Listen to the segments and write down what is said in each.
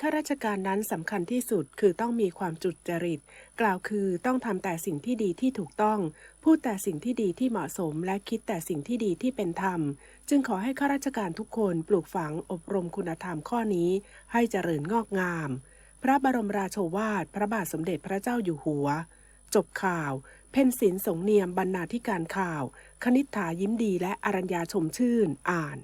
ข้าราชการนั้นสำคัญที่สุดคือต้องมีความจุจริต กล่าวคือต้องทำแต่สิ่งที่ดีที่ถูกต้อง พูดแต่สิ่งที่ดีที่เหมาะสม และคิดแต่สิ่งที่ดีที่เป็นธรรม จึงขอให้ข้าราชการทุกคนปลูกฝังอบรมคุณธรรมข้อนี้ ให้เจริญงอกงาม พระบรมราโชวาท พระบาทสมเด็จพระเจ้าอยู่หัว จบข่าว เพ่นศิลสงเนียมบรรณาธิการข่าว คณิษฐายิ้มดีและอรัญญาชมชื่น อ่าน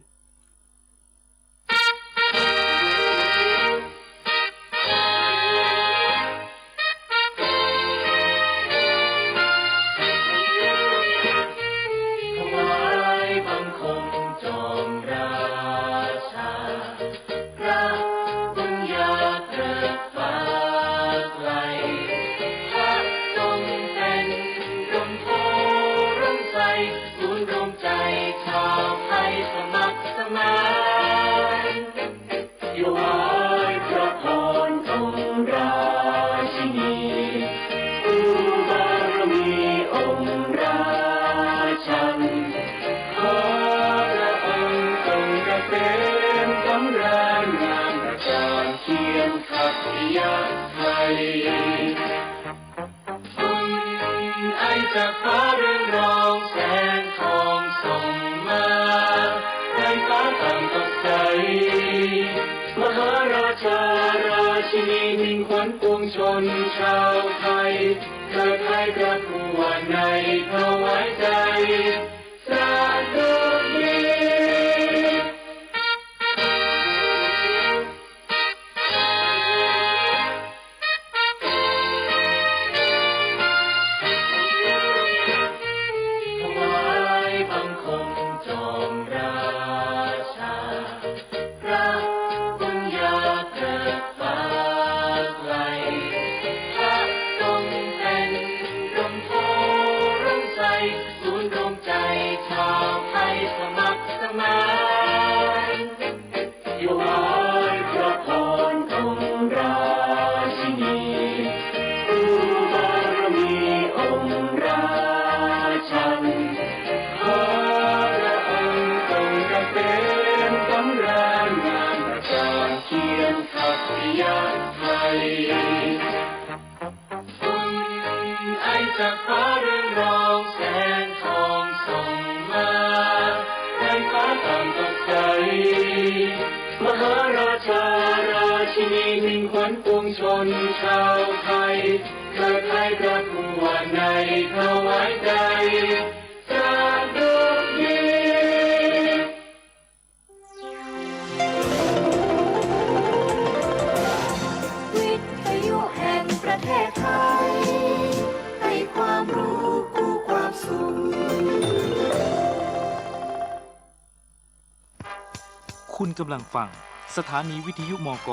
ปร มิ่งขวัญปวงชนชาวไทยเกิดไทยประทวนในถวายใจสาธุดีวิทยุแห่งประเทศไทย ให้ความรู้คู่ความสุข คุณกำลังฟัง สถานีวิทยุมก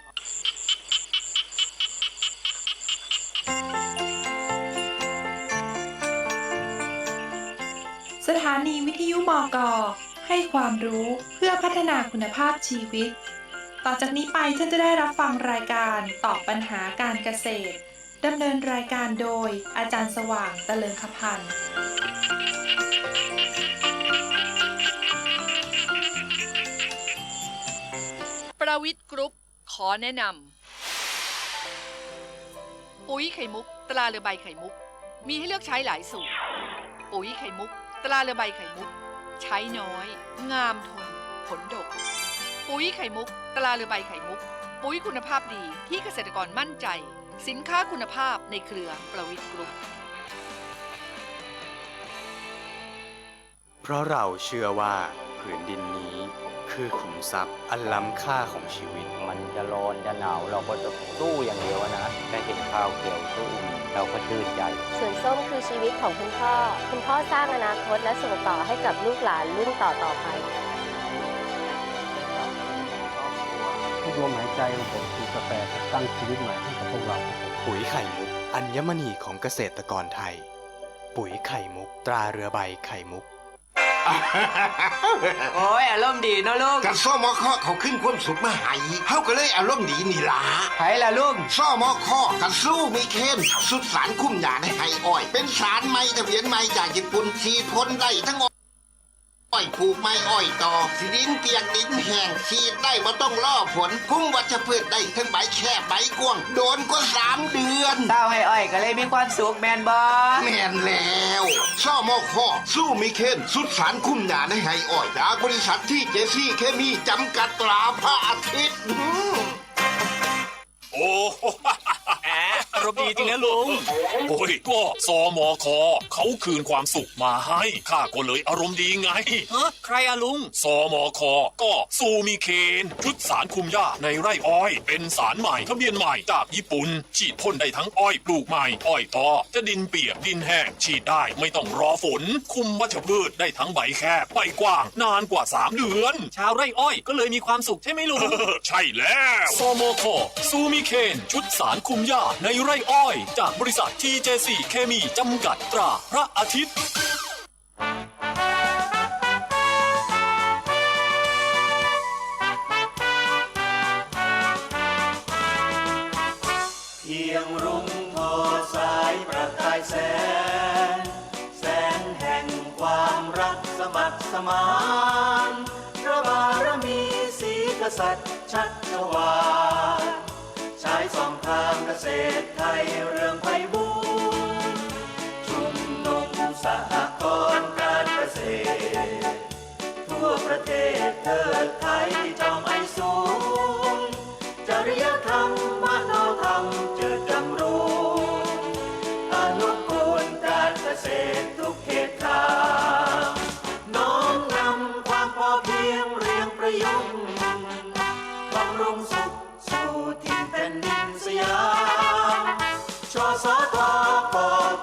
มก ให้ความรู้เพื่อพัฒนาคุณภาพชีวิต ต่อจากนี้ไปท่านจะได้รับฟังรายการตอบปัญหาการเกษตรดำเนินรายการโดยอาจารย์สว่างเตลิงคพันธ์ประวิทย์กรุ๊ปขอแนะนำปุ๋ยไข่มุก ตราเรือใบไข่มุก มีให้เลือกใช้หลายสูตรปุ๋ยไข่มุก ตราเรือใบไข่มุก ใช้น้อย งามทน ผลดก ปุ๋ยไข่มุกตราเรือใบไข่มุก ปุ๋ยคุณภาพดีที่เกษตรกรมั่นใจ สินค้าคุณภาพในเครือประวิทย์กรุ๊ปเพราะเราเชื่อว่าผืนดินนี้ คือขุมทรัพย์อันล้ำค่าของชีวิต มันจะร้อนจะหนาวเราก็จะสู้อย่างเดียวนะแค่เห็นข้าวเกี่ยวสู้เราก็ชื่นใจสวนส้มคือชีวิตของคุณพ่อ คุณพ่อสร้างอนาคตและส่งต่อให้กับลูกหลานรุ่นต่อต่อๆไปทุกลมหายใจของผมคือกาแฟครับตั้งชีวิตใหม่ให้กับพวกเรา ปุ๋ยไข่มุก อัญมณีของเกษตรกรไทย ปุ๋ยไข่มุก ตราเรือใบไข่มุก โอ้ยอารมณ์ดีเนาะลุงกับซ่อมอคอเขาขึ้นความสุขมาให้เฮาก็เลยอารมณ์ดีนี่ล่ะไผล่ะลุงซ่อมอคอกับสู้มีเคนสุดสารคุ้มยาในไฮอ้อย เป็นสารไม้ทะเบียนไม้จากญี่ปุ่นฉีดพ่นได้ทั้ง อ้อยผูกไม้อ้อยต่อสิดินเปียกดินแห้งฉีดได้บ่ต้องล่อฝนคุ้มวัชพืชได้ทั้งใบแค่ใบกวางโดนก็สามเดือนเศร้าให้อ้อยก็เลยมีความสุขแมนบอแม่นแล้วซ่อมอคอสู้มีเคนสุดสารคุ้มยาในไฮอ้อยจากบริษัทที่เจซี่เคมีจำกัดตราพระอาทิตย์อืมโอ้แอะอารมณ์ดีจริงนะลุง โอ้ยก็สมอคอเขาคืนความสุขมาให้ข้าก็เลยอารมณ์ดีไง ฮะ ใครอะลุงสมอคอก็ซูมีเคนชุดสารคุมหญ้าในไร่อ้อย เป็นสารใหม่ทะเบียนใหม่จากญี่ปุ่น ฉีดพ่นได้ทั้งอ้อยปลูกใหม่ อ้อยตอจะดินเปียกดินแห้งฉีดได้ไม่ต้องรอฝน คุมวัชพืชได้ทั้งใบแคบใบกว้าง นานกว่า 3 เดือน ชาวไร่อ้อยก็เลยมีความสุขใช่ไหมลุง ใช่แล้วโซโมโคซูมิเคนชุดสารคุมหญ้าในไร่อ้อย จากบริษัท TJC เคมีจำกัดตราพระอาทิตย์ เพียงรุ่งทอสายประกายแสง แสงแห่งความรักสมัครสมานพระบารมีสีกษัตริย์ชัชวาล กษตรไทยเรื่องไพบูรชุมนุมสหกรณ์การเกษตร ทั่วประเทศเทิดไทยจอมไอสูง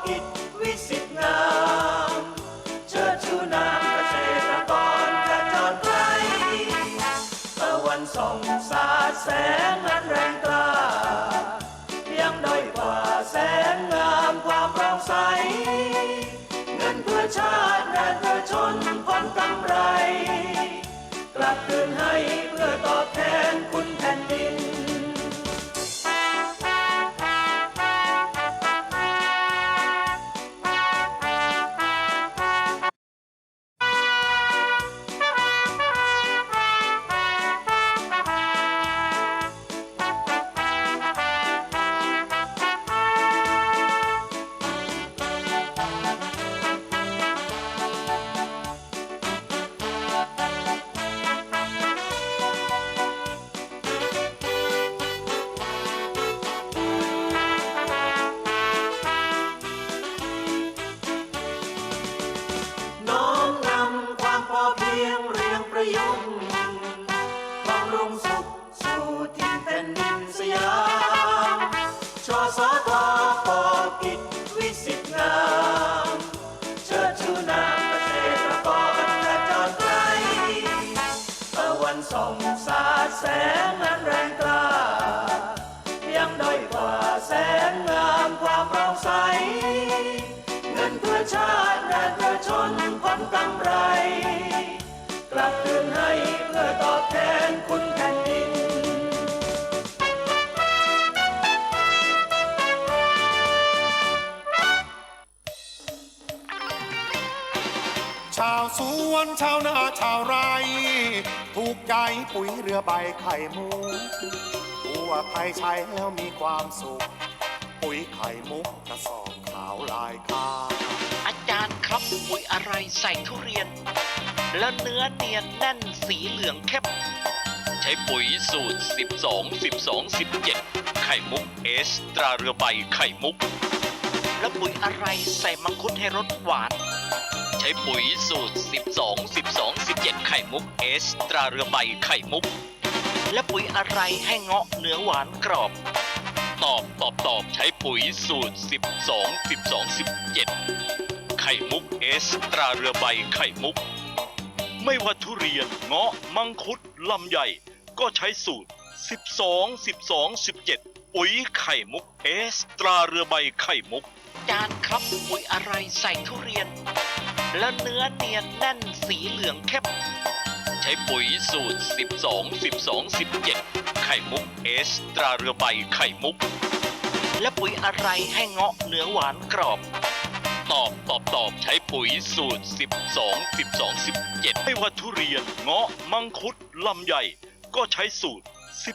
กิจวิสิทธิงามเชิดชูนามเกษตรกรขจรไกลตะวันส่องสาดแสงอันแรงกล้ายังด้อยกว่าแสงงามความโปร่งใส เงินเพื่อชาติแดนเพื่อชนผลกำไร กลับคืนให้เพื่อตอบแทนคุณแผ่นดินาติแดนเพื่อชนผลกำไร กลับคืนให้เพื่อตอบแทนคุณแผ่นดิน ชาวสวนชาวนาชาวไร่ ถูกใจปุ๋ยเรือใบไข่มุกทั่วไทยใช้แล้วมีความสุข ปุ๋ยไข่มุกกระสอบขาวลายคาอาจารย์ ครับปุ๋ยอะไรใส่ทุเรียน แล้วเนื้อเนียนแน่นสีเหลืองเข้มใช้ปุ๋ยสูตร 12 12 17 ไข่มุกเอสตราเรือใบไข่มุก แล้วปุ๋ยอะไรใส่มังคุดให้รสหวาน ใช้ปุ๋ยสูตร 12 12 17 ไข่มุกเอสตราเรือใบไข่มุก และปุ๋ยอะไรให้เงาะเนื้อหวานกรอบ ตอบตอบตอบใช้ปุ๋ยสูตร 12 12 17ไข่มุกเอสตราเรือใบไข่มุก ไม่ว่าทุเรียนเงาะมังคุดลำใหญ่ ก็ใช้สูตร 12 12 17 ปุ๋ยไข่มุกเอสตราเรือใบไข่มุก จารย์ครับปุ๋ยอะไรใส่ทุเรียน แล้วเนื้อเนียนแน่นสีเหลืองเข้มใช้ปุ๋ยสูตร 12 12 17 ไข่มุกเอสตราเรือใบไข่มุก และปุ๋ยอะไรให้เงาะเนื้อหวานกรอบ ตอบตอบตอบใช้ปุ๋ยสูตร 12 12 17 ไม่ว่าทุเรียนเงาะมังคุดลำไยก็ใช้สูตร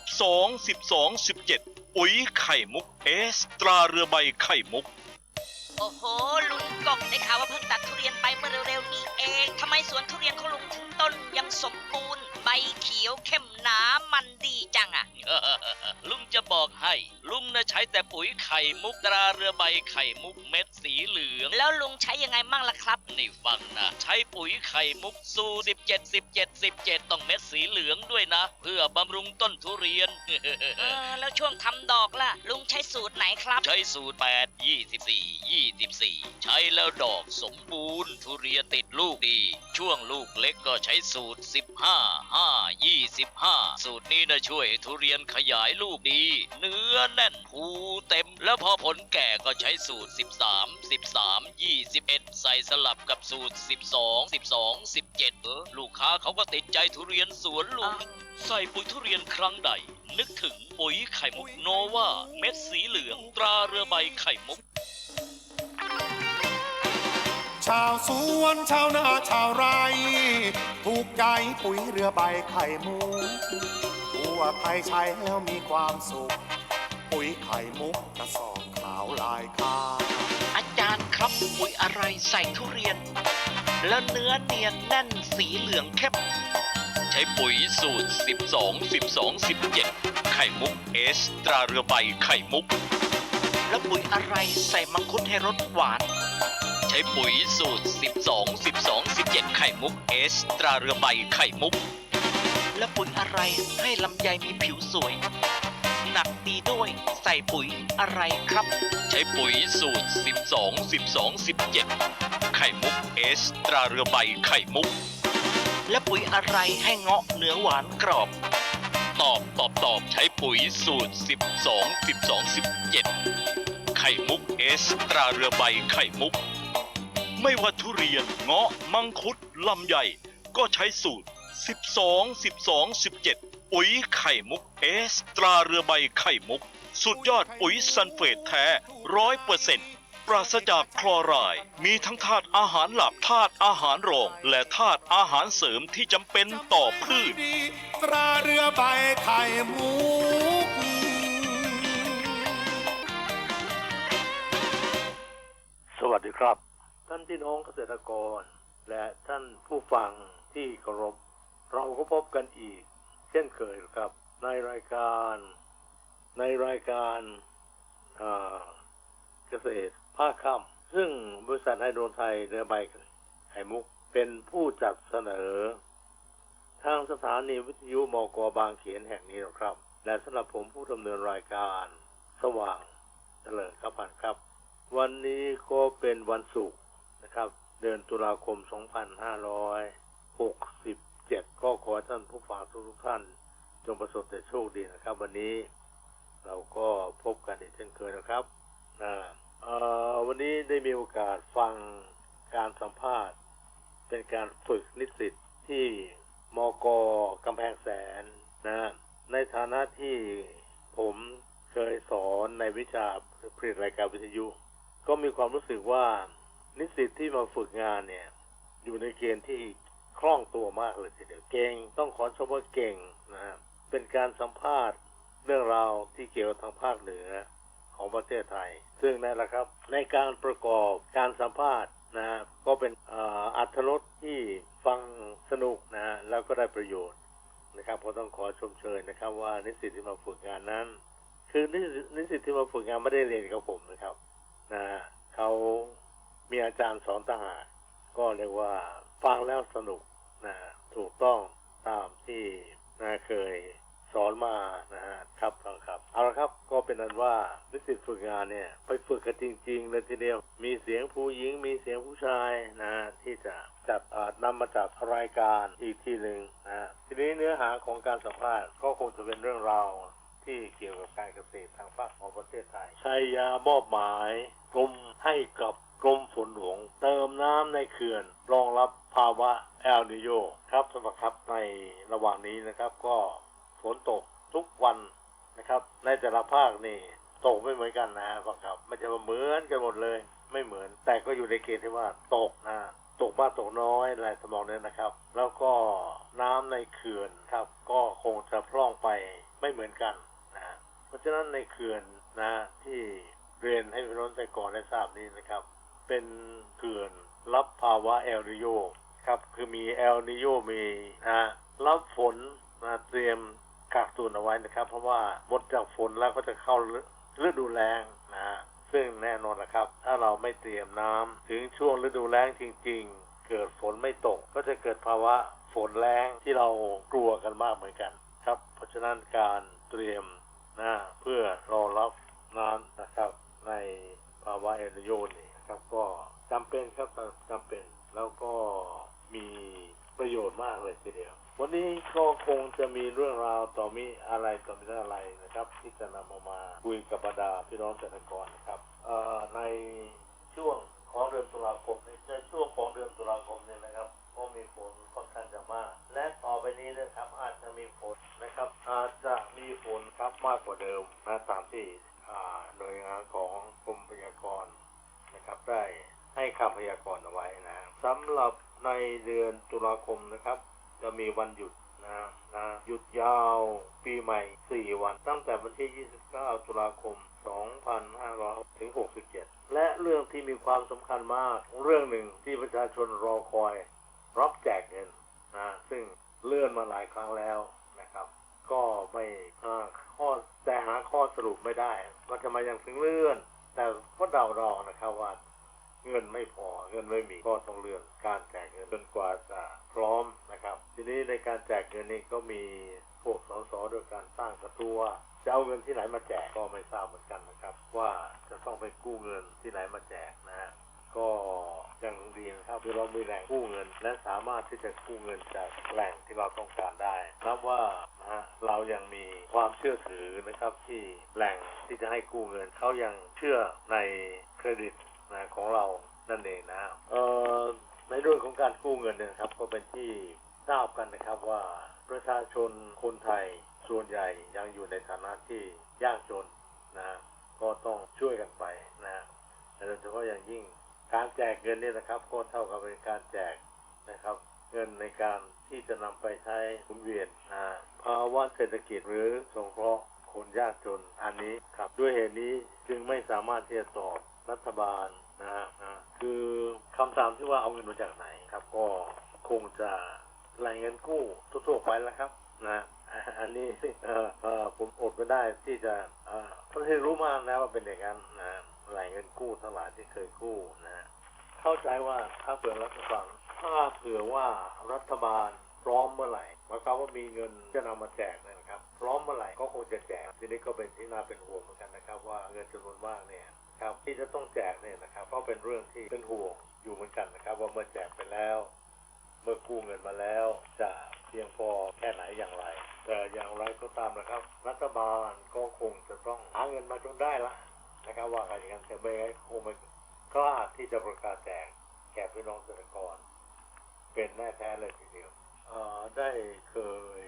12 12 17 ปุ๋ยไข่มุกเอสตราเรือใบไข่มุก โอ้โห ลุงกบได้ข่าวว่าเพิ่งตัดทุเรียนไปเมื่อเร็วๆนี้เองทำไมสวนทุเรียนของลุงถึงต้นยังสมบูรณ์ ใบเขียวเข้มหนามันดีจังอะลุงจะบอกให้ ลุงนะใช้แต่ปุ๋ยไข่มุกตราเรือใบไข่มุกเม็ดสีเหลือง แล้วลุงใช้ยังไงมั่งล่ะครับ นี่ฟังนะ ใช้ปุ๋ยไข่มุกสู17 17 17 ต้องเม็ดสีเหลืองด้วยนะ เพื่อบำรุงต้นทุเรียน เออแล้วช่วงทำดอกล่ะ ลุงใช้สูตรไหนครับ ใช้สูตร 8 24 24ใช้แล้วดอกสมบูรณ์ ทุเรียนติดลูกดี ช่วงลูกเล็กก็ใช้สูตร 15 5 25 สูตรนี้นะช่วยให้ทุเรียนขยายลูกดี เนื้อแน่นภูเต็ม แล้วพอผลแก่ก็ใช้สูตร 13 13 21 ใส่สลับกับสูตร 12 12 17เออลูกค้าเขาก็ติดใจทุเรียนสวนลุงใส่ปุ๋ยทุเรียนครั้งใด นึกถึงปุ๋ยไข่มุกโนวาเม็ดสีเหลืองตราเรือใบไข่มุก ชาวสวนชาวนาชาวไร่ถูกใจปุ๋ยเรือใบไข่มุกทั่วไทยใช้แล้วมีความสุข ปุ๋ยไข่มุกกระสอบขาวลายคาอาจารย์ครับปุ๋ยอะไรใส่ทุเรียน แล้วเนื้อเนียนแน่นสีเหลืองเข้มใช้ปุ๋ยสูตร 12 12 17 ไข่มุกเอสตราเรือใบไข่มุก แล้วปุ๋ยอะไรใส่มังคุดให้รสหวาน ช้ปุ๋ยสูตร 12 12 17 ไข่มุกเอสตราเรือใบไข่มุก แล้วปุ๋ยอะไรให้ลำไยมีผิวสวย หนักดีด้วยใส่ปุ๋ยอะไรครับ ใช้ปุ๋ยสูตร 12 12 17 ไข่มุกเอสตราเรือใบไข่มุก และปุ๋ยอะไรให้เงาะเนื้อหวานกรอบตอบตอบตอบใช้ปุ๋ยสูตร 12 12 17 ไข่มุกเอสตราเรือใบไข่มุก ไม่ว่าทุเรียนเงาะมังคุดลำไยก็ใช้สูตร 12 12 17 ปุ๋ยไข่มุกเอสตราเรือใบไข่มุก สุดยอดปุ๋ยซันเฟตแท้ร้อยเปอร์เซ็นต์ปราศจากคลอไรด์มีทั้งธาตุอาหารหลักธาตุอาหารรอง และธาตุอาหารเสริมที่จำเป็นต่อพืช ตราเรือใบไข่มุก สวัสดีครับ ท่านพี่น้องเกษตรกร และท่านผู้ฟังที่เคารพเราก็พบกันอีก เช่นเคยครับ ในรายการ ในรายการเกษตรภาคค่ำซึ่งบริษัทไฮโดรไทยเรือใบไข่มุกเป็นผู้จัดเสนอ ทางสถานีวิทยุมกบางเขนแห่งนี้ครับ และสำหรับผมผู้ดำเนินรายการ สว่างเจริญครับผ่านครับ วันนี้ก็เป็นวันศุกร์ นะครับ เดือนตุลาคม 2567 ก็ขอท่านผู้ฟังทุกท่าน จงประสบแต่โชคดีนะครับ วันนี้เราก็พบกันอีกเช่นเคยนะครับนะวันนี้ได้มีโอกาสฟังการสัมภาษณ์ เป็นการฝึกนิสิตที่มกกำแพงแสนนะในฐานะที่ผมเคยสอนในวิชาผลิตรายการวิทยุ ก็มีความรู้สึกว่า นิสิตที่มาฝึกงานเนี่ย อยู่ในเกณฑ์ที่คล่องตัวมากเลยทีเดียวเก่งต้องขอชมว่าเก่งนะเป็นการสัมภาษณ์เรื่องราวที่เกี่ยวกับทางภาคเหนือของประเทศไทย ซึ่งนั่นแหละครับ ในการประกอบการสัมภาษณ์นะก็เป็นอ,อัธรสที่ฟังสนุกนะฮะแล้วก็ได้ประโยชน์นะครับก็ต้องขอชมเชยนะครับ ว่านิสิตที่มาฝึกงานนั้น คือนิสิตนิสิตที่มาฝึกงานไม่ได้เรียนกับผมนะครับนะเขา มีอาจารย์สอนต่างหากก็เรียกว่าฟังแล้วสนุกนะถูกต้องตามที่นะเคยสอนมานะฮะครับครับครับ เอาละครับก็เป็นนั้นว่านิสิตฝึกงานเนี่ย ไปฝึกกันจริงๆเลยทีเดียว มีเสียงผู้หญิง มีเสียงผู้ชายนะที่จะจัดนำมาจัดรายการอีกทีหนึ่งนะทีนี้เนื้อหาของการสัมภาษณ์ก็คงจะเป็นเรื่องราวที่เกี่ยวกับการเกษตรทางภาคของประเทศไทยใช้ยามอบหมายกรมให้กับ กรมฝนหลวงเติมน้ำในเขื่อน รองรับภาวะแอลนิโยครับสำหรับครับในระหว่างนี้นะครับ ก็ฝนตกทุกวันนะครับ ในแต่ละภาคนี่ตกไม่เหมือนกันนะครับครับม่ใช่ว่าเหมือนกันหมดเลย ไม่เหมือน แต่ก็อยู่ในเกณฑ์ที่ว่าตกนะตกมากตกน้อยอะไรทำนองเนี้นะครับ แล้วก็น้ำในเขื่อนครับ ก็คงจะพร่องไปไม่เหมือนกันนะเพราะฉะนั้นในเขื่อนนะที่เรียนให้พี่น้องแต่ก่อนได้ทราบนี้นะครับ เป็นเขื่อนรับภาวะเอลนิโยครับคือมีเอลนิโยมีนะรับฝนนะเตรียมกักตุนเอาไว้นะครับ เพราะว่าหมดจากฝนแล้วก็จะเข้าฤดูแล้งนะซึ่งแน่นอนนะครับ ถ้าเราไม่เตรียมน้ำถึงช่วงฤดูแล้งจริง ๆ เกิดฝนไม่ตก ก็จะเกิดภาวะฝนแล้งที่เรากลัวกันมากเหมือนกันครับ เพราะฉะนั้นการเตรียมนะเพื่อรอรับน้ำนะครับ ในภาวะเอลนิโยนี่ ครับก็จำเป็นครับจำเป็นแล้วก็มีประโยชน์มากเลยทีเดียว วันนี้ก็คงจะมีเรื่องราวต่อมีอะไรต่อมีอะไรนะครับ ที่จะนำเอามาคุยกับบรรดาพี่น้องเกษตรกรนะครับในช่วงของเดือนตุลาคมในช่วงของเดือนตุลาคมเนี่ยนะครับ ก็มีฝนค่อนข้างจะมาก และต่อไปนี้นะครับอาจจะมีฝนนะครับ อาจจะมีฝนครับมากกว่าเดิมนะตามที่หน่วยงานของ ได้ให้คำพยากรณ์เอาไว้นะสำหรับในเดือนตุลาคมนะครับ จะมีวันหยุดนะนะหยุดยาวปีใหม่ 4 วัน ตั้งแต่วันที่ 29 ตุลาคม 2500ถึง67 และเรื่องที่มีความสำคัญมาก เรื่องหนึ่งที่ประชาชนรอคอย รับแจกเงินนะซึ่งเลื่อนมาหลายครั้งแล้วนะครับ ก็ไม่ข้อแต่หาข้อสรุปไม่ได้ ว่าทำไมยังถึงเลื่อน แต่ก็เดาๆนะครับว่า เงินไม่พอเงินไม่มีก็ต้องเลื่อนการแจกเงินจนกว่าจะพร้อมนะครับ ทีนี้ในการแจกเงินนี้ก็มีพวกสสโดยการสร้างกระตัวจะเอาเงินที่ไหนมาแจกก็ไม่ทราบเหมือนกันนะครับ ว่าจะต้องไปกู้เงินที่ไหนมาแจกนะฮะก็ยังดีนะครับคือเรามีแหล่งกู้เงิน และสามารถที่จะกู้เงินจากแหล่งที่เราต้องการได้นับว่านะฮะเรายังมีความเชื่อถือนะครับที่แหล่งที่จะให้กู้เงินเขายังเชื่อในเครดิต นะของเรานั่นเองนะเอ่อในเรื่องของการกู้เงินเนี่ยนะครับ ก็เป็นที่ทราบกันนะครับว่าประชาชนคนไทยส่วนใหญ่ยังอยู่ในฐานะที่ยากจนนะก็ต้องช่วยกันไปนะโดยเฉพาะอย่างยิ่งการแจกเงินเนี่ยนะครับก็เท่ากับเป็นการแจกนะครับ เงินในการที่จะนำไปใช้หมุนเวียนนะภาวะเศรษฐกิจหรือสงเคราะห์คนยากจนอันนี้ครับด้วยเหตุนี้จึงไม่สามารถที่จะตอบรัฐบาล นะฮะคือคำถามที่ว่าเอาเงินมาจากไหนครับ ก็คงจะรายเงินกู้ทั่วๆไปแล้วครับ นะอันนี้เออเออผมอดไม่ได้ที่จะเอ่อเพราะที่รู้มานะว่าเป็นอย่างนั้นนะรายเงินกู้ทั้งหลายที่เคยกู้นะเข้าใจว่าถ้าเผื่อรัฐบาลถ้าเผื่อว่ารัฐบาลพร้อมเมื่อไหร่หมายความว่ามีเงินจะนำมาแจกเนยนะครับ พร้อมเมื่อไหร่ก็คงจะแจกทีนี้ก็เป็นที่น่าเป็นห่วงเหมือนกันนะครับ ว่าเงินจำนวนมากเนี่ย ครับที่จะต้องแจกเนี่ยนะครับก็เป็นเรื่องที่เป็นห่วงอยู่เหมือนกันนะครับ ว่าเมื่อแจกไปแล้ว เมื่อกู้เงินมาแล้วจะเพียงพอแค่ไหนอย่างไร แต่อย่างไรก็ตามนะครับ รัฐบาลก็คงจะต้องหาเงินมาจนได้ละนะครับ ว่ากันอย่างนั้นแต่ไม่คงไม่กล้าที่จะประกาศแจกแก่พี่น้องเกษตรกร เป็นแน่แท้เลยทีเดียวเออได้เคย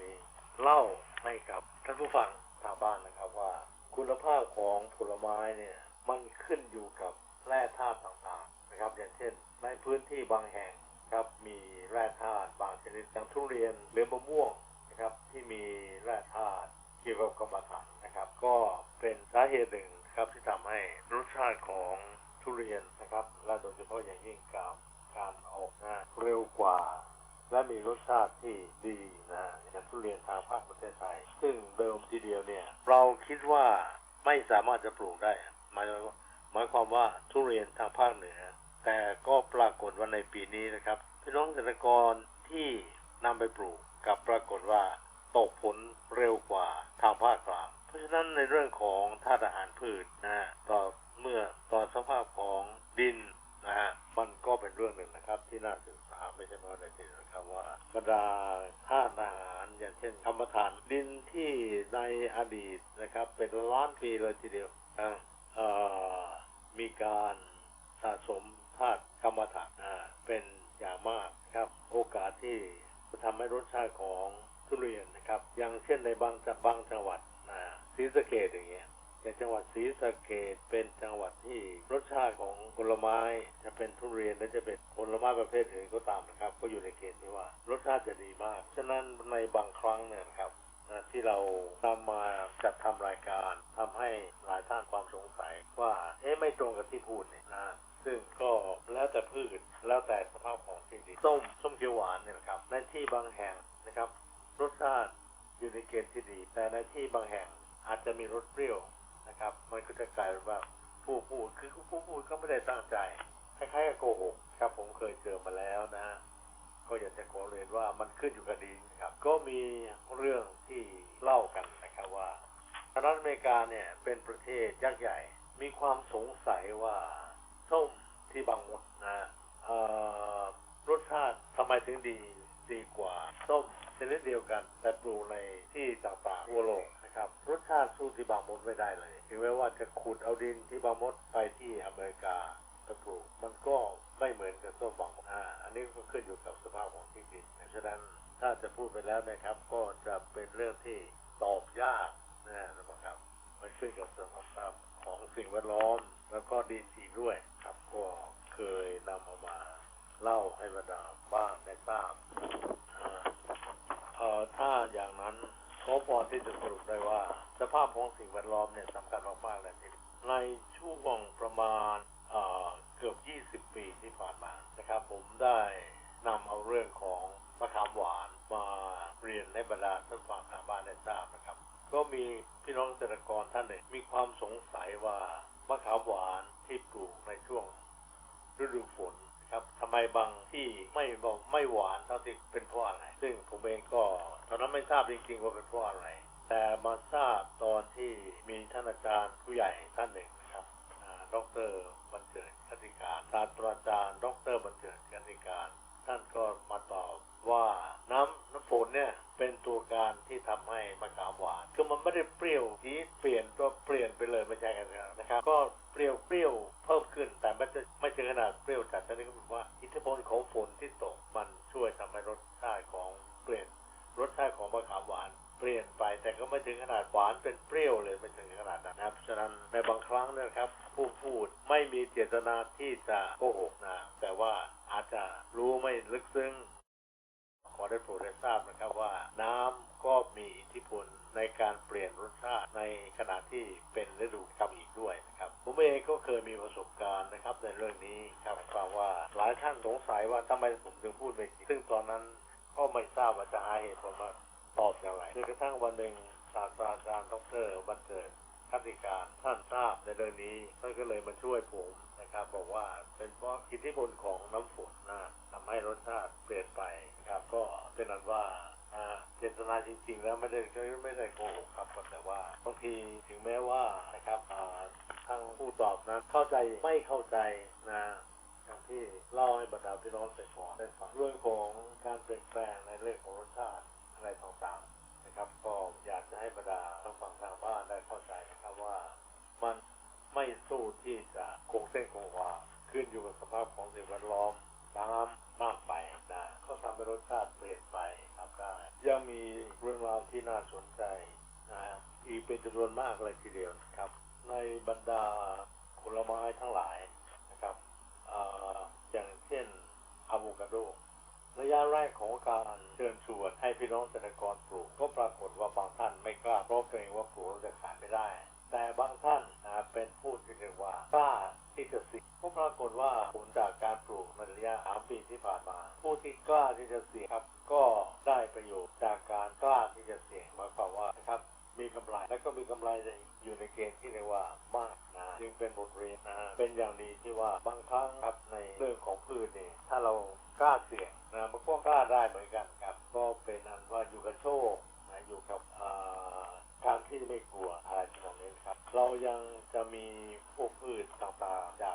เล่าให้กับท่านผู้ฟังทางบ้านนะครับว่า คุณภาพของผลไม้เนี่ย มันขึ้นอยู่กับแร่ธาตุต่างๆนะครับ อย่างเช่น ในพื้นที่บางแห่งครับมีแร่ธาตุบางชนิดอย่างทุเรียนหรือมะม่วงนะครับ ที่มีแร่ธาตุเกี่ยวกับกรรมฐานนะครับ ก็เป็นสาเหตุหนึ่งครับที่ทำให้รสชาติของทุเรียนนะครับ และโดยเฉพาะอย่างยิ่งกับการออกนะเร็วกว่า และมีรสชาติที่ดีนะอย่างทุเรียนทางภาคประเทศไทย ซึ่งเดิมทีเดียวเนี่ย เราคิดว่าไม่สามารถจะปลูกได้ หมายหมายความว่าทุเรียนทางภาคเหนือ แต่ก็ปรากฏว่าในปีนี้นะครับพี่น้องเกษตรกรที่นำไปปลูกกับปรากฏว่าตกผลเร็วกว่าทางภาคกลางเพราะฉะนั้นในเรื่องของธาตุอาหารพืชนะฮะต่อเมื่อต่อสภาพของดินนะฮะมันก็เป็นเรื่องหนึ่งนะครับ ที่น่าศึกษาไม่ใช่น้อยเลยทีเดียวนะครับว่าบรรดาธาตุอาหารอย่างเช่นธรรมทานดินที่ในอดีตนะครับ เป็นร้อนปีเลยทีเดียว ใจคล้ายๆกับโกหกครับ ผมเคยเจอมาแล้วนะ ก็อยากจะขอเรียนว่ามันขึ้นอยู่กับดินครับ ก็มีเรื่องที่เล่ากันนะครับว่าสหรัฐอเมริกาเนี่ยเป็นประเทศยักษ์ใหญ่ มีความสงสัยว่าส้มที่บางมดนะรสชาติทำไมถึงดีดีกว่าส้มชนิดเดียวกัน แต่ปลูกในที่ต่างๆทั่วโลกนะครับ รสชาติสู้ที่บางมดไม่ได้เลย ถึงแม้ว่าจะขุดเอาดินที่บางมดไปที่อเมริกา ตะปลูกมันก็ไม่เหมือนกับส้มบางอ่าอันนี้ก็ขึ้นอยู่กับสภาพของที่ดินฉะนั้นถ้าจะพูดไปแล้วนะครับ ก็จะเป็นเรื่องที่ตอบยากนะครับมันขึ้นกับสภาพของสิ่งแวดล้อมแล้วก็ดินอีด้วยครับก็เคยนำเอามาเล่าให้บรรดาบ้างได้ทราบอ่าเอ่อถ้าอย่างนั้นก็พอที่จะสรุปได้ว่า สภาพของสิ่งแวดล้อมเนี่ยสำคัญมากๆเลยทีเดียวในช่วงประมาณ เอ่อเกือบ 20 ปีที่ผ่านมานะครับ ผมได้นำเอาเรื่องของมะขามหวานมาเรียนในบรรดาท่านฟังทาบ้านได้ทราบนะครับ ก็มีพี่น้องเกษตรกรท่านหนึ่งมีความสงสัยว่ามะขามหวานที่ปลูกในช่วงฤดูฝนครับทำไมบางที่ไม่บอกไม่หวานเท่าที่เป็นเพราะอะไร ซึ่งผมเองก็ตอนนั้นไม่ทราบจริงๆว่าเป็นเพราะอะไร แต่มาทราบตอนที่มีท่านอาจารย์ผู้ใหญ่ท่านหนึ่งนะครับดร บันเจิดคติการศาสตราจารย์ ดรบันเจิดคติการ ท่านก็มาตอบว่าน้ำ ศาสตราจารย์ดรบันเจิดคติการท่านทราบในเรื่องนี้ท่านก็เลยมาช่วยผมนะครับบอกว่าเป็นเพราะอิทธิพลของน้ำฝนนะทำให้รสชาติเปลี่ยนไปนะครับ ก็เป็นนั้นว่าอ่าเจตนาจริง ๆ แล้วไม่ได้ไม่ได้โกหกครับแต่ว่าบางทีถึงแม้ว่านะครับอ่าทางผู้ตอบนั้นเข้าใจไม่เข้าใจนะอย่างที่เล่าให้บรรดาพี่น้องได้ฟังเรื่องของการเปลี่ยนแปลงในเรื่องของรสชาติอะไรต่างๆ นะครับ ก็อยากจะให้บรรดาทางฝั่งทางบ้านได้เข้าใจนะครับว่ามันไม่สู้ที่จะคงเส้นคงวาขึ้นอยู่กับสภาพของสิ่งแวดล้อมน้ำมากไปนะก็ทำให้รสชาติเปลี่ยนไปครับได้ยังมีเรื่องราวที่น่าสนใจนะอีกเป็นจำนวนมากเลยทีเดียวครับ ในบรรดาผลไม้ทั้งหลายนะครับออย่างเช่นอะโวคาโด ระยะแรกของการเชิญชวนให้พี่น้องเกษตรกรปลูก ก็ปรากฏว่าบางท่านไม่กล้าเพราะเกรงว่าปลูกจะขายไม่ได้ แต่บางท่านเป็นผู้ที่เรียกว่ากล้าที่จะเสี่ยงก็ปรากฏว่าผลจากการปลูกในระยะสามปีที่ผ่านมา ผู้ที่กล้าที่จะเสี่ยงครับ ก็ได้ประโยชน์จากการกล้าที่จะเสี่ยงหมายความว่านะครับมีกำไรและก็มีกำไรอยู่ในเกณฑ์ที่เรียกว่ามากนะจึงเป็นบทเรียนนะเป็นอย่างดีที่ว่าบางครั้งครับในเรื่องของพืชนี่ถ้าเรา กล้าเสี่ยงนะมันก็กล้าได้เหมือนกันครับ ก็เป็นอันว่าอยู่กับโชคนะอยู่กับอ่าการที่ไม่กลัวอะไรทำนองนี้ครับ เรายังจะมีพวกพืชต่างๆจาก